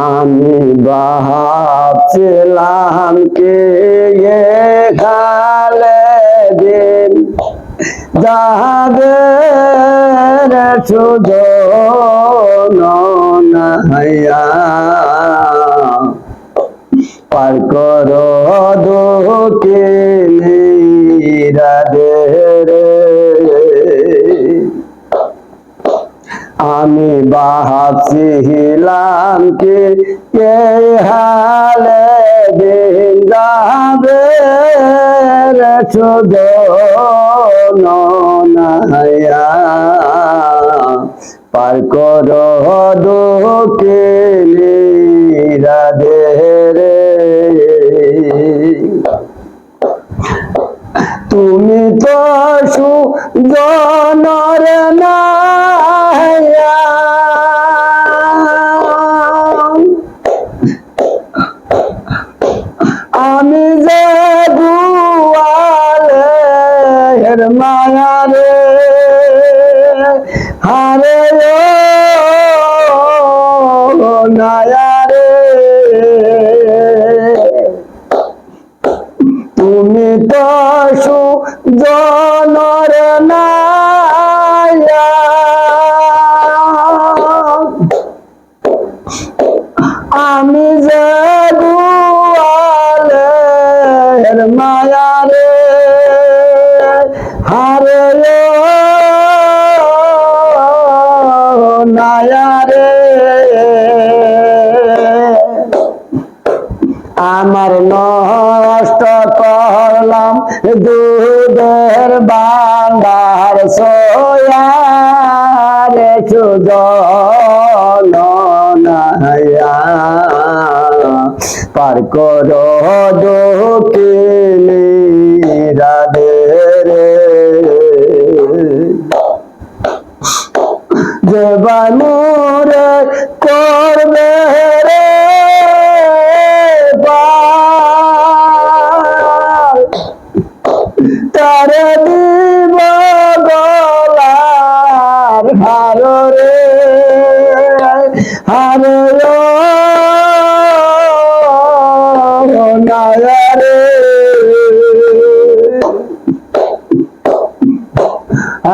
আমি ভাবছিলাম কে খালে দিন। যাবে শুধু নয়া পার করো দুঃখে। আমি বাহাছিলাম কি কে হালে দিন যাবে শুধু নয়া পার করো দুঃখে রাধে রে। তুমি তো সুজনর নায়া হারে ও নায়া রে। তুমি তো সুজনর নায়া ও নায়া রে। আমার নষ্ট করলাম দুধের বান্দার সোয়ারে সুজন পার করো দোকিনি রাধে। জবানুরে করবে রে। তার দিব গলার হার রে হার রে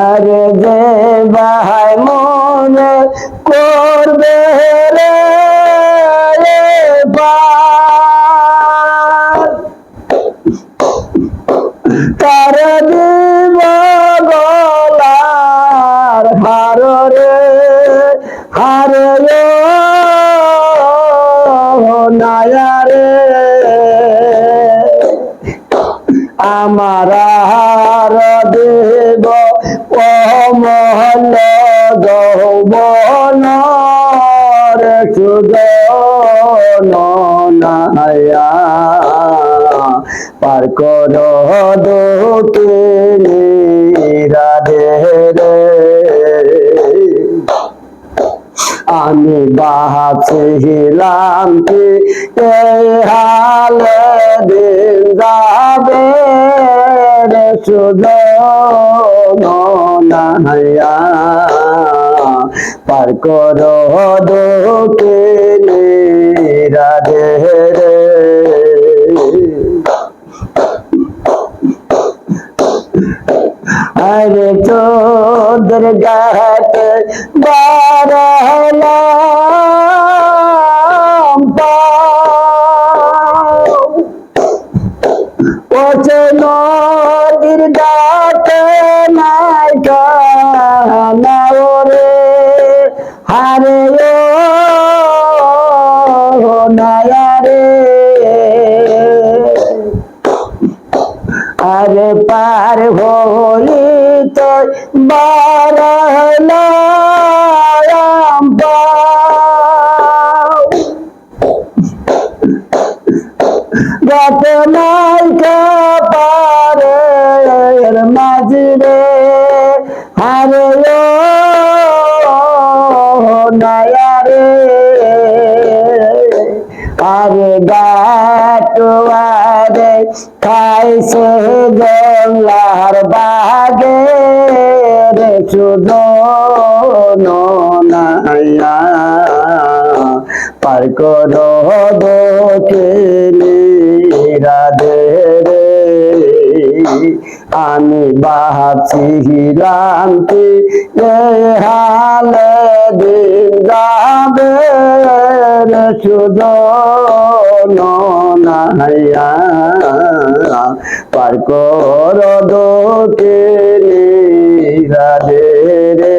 আরে যে ভাই করবে রে। তার দিব গলার হার রে, হার নায়া রে আমার হার দেব ও মহল যৌবন রে সুজন নায়া। পার করো দুঃখে রাধে রে। আমি বাহাছিলাম কি? এই হালে দিন যাবে রে সুজনায়া পার করো দুঃখে রাধে রে। আরে চোদর গাত বারলাম আরে পার হলি তো বারালাম পাও। গাটুয়ারে খাইছে গঙ্গার বাগে রে সুদন নায়া পার করো দোকে রাধে রে, আমি বাহাছিলাম দিন যাবে শুধু নাইয়া পার কর দোকে রাধে